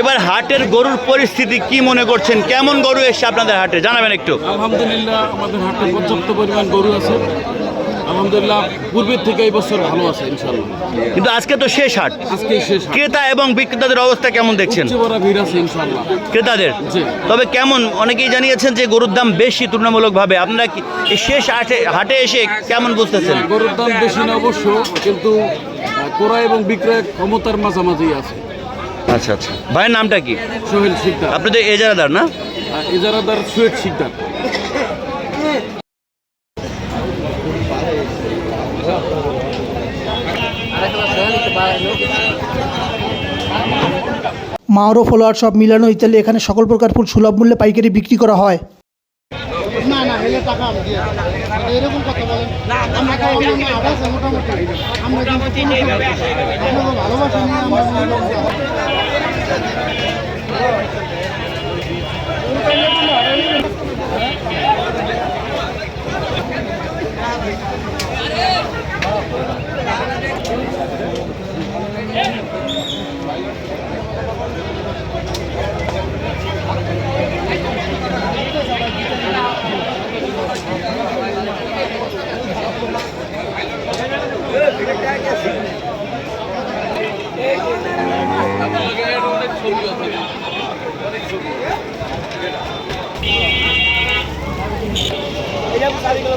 এবার হাটের গরুর পরিস্থিতি কি মনে করছেন? কেমন গরু এসছে আপনাদের হাটে? জানাবেন একটু। আলহামদুলিল্লাহ আমাদের হাটে পর্যাপ্ত পরিমাণ গরু আছে। আলহামদুলিল্লাহ পূর্বের থেকে এই বছর ভালো আছে ইনশাল্লাহ কিন্তু আজকে তো শেষ হাট। আজকেই শেষ ক্রেতা এবং বিক্রেতাদের অবস্থা কেমন দেখছেন? বড় ভিড় আছে ক্রেতাদের? তবে কেমন? অনেকেই জানিয়েছেন যে গরুর দাম বেশি তুলনামূলকভাবে। আপনারা কি এই শেষ হাটে হাটে এসে কেমন বুঝতেছেন? গরুর দাম বেশি না অবশ্য কিন্তু ক্রয় এবং বিক্রয় ক্ষমতার মাঝামাঝি আছে। আচ্ছা আচ্ছা। ভাইয়ের নামটা কি? সোহেল শিকদার আপনি তো এজারাদার না? ইজারাদার সুয়েট শিকদার মাওরো ফলোয়ার সব মিলানো ইত্যাদি এখানে সকল প্রকার ফুল সুলভ মূল্যে পাইকারি বিক্রি করা হয়। না না এলে টাকা আমি দিয়ে এরকম কথা বলেন। আমরা তো অন্য আট মোটামুটি। আমরা কিন্তু ভালোবাসা নিয়ে আমরা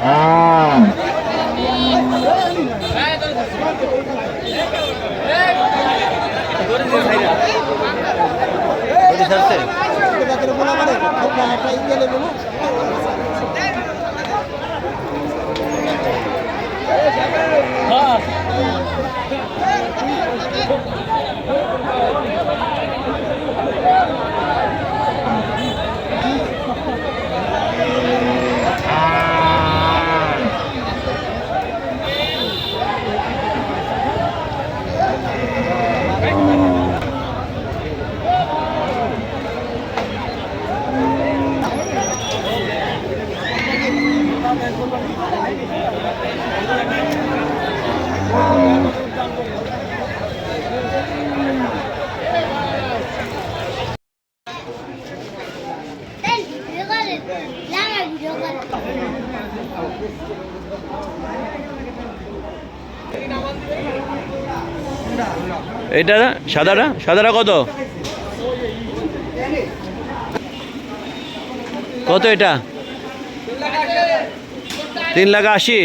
আমার মনে হয় পারব না। পারবে না তাদের বলা মানে আপনার একটা ই গেলে বলো Sen video kare. Lama video kare. এটা সাদাটা সাদাটা কত? কত এটা? তিন লাখ আশি।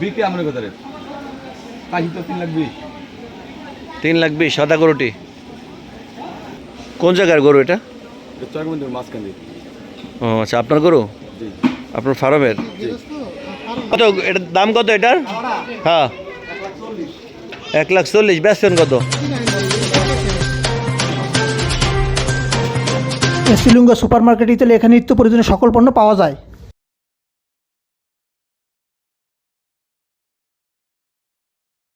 বিক্রি আমার কথা রে। কাশি তো তিন লাখ বিশ। তিন লাখ বিশ সাদা গরুটি। কোন জায়গার গরু এটা? মাঝখানে ও আচ্ছা আপনার গরু? আপনার ফার্মের? কত এটার দাম কত এটার? হ্যাঁ। এক লাখ চল্লিশ বেচছেন কত? শ্রীলঙ্গা সুপার মার্কেটে তাহলে এখানে নিত্য প্রয়োজনীয় সকল পণ্য পাওয়া যায়।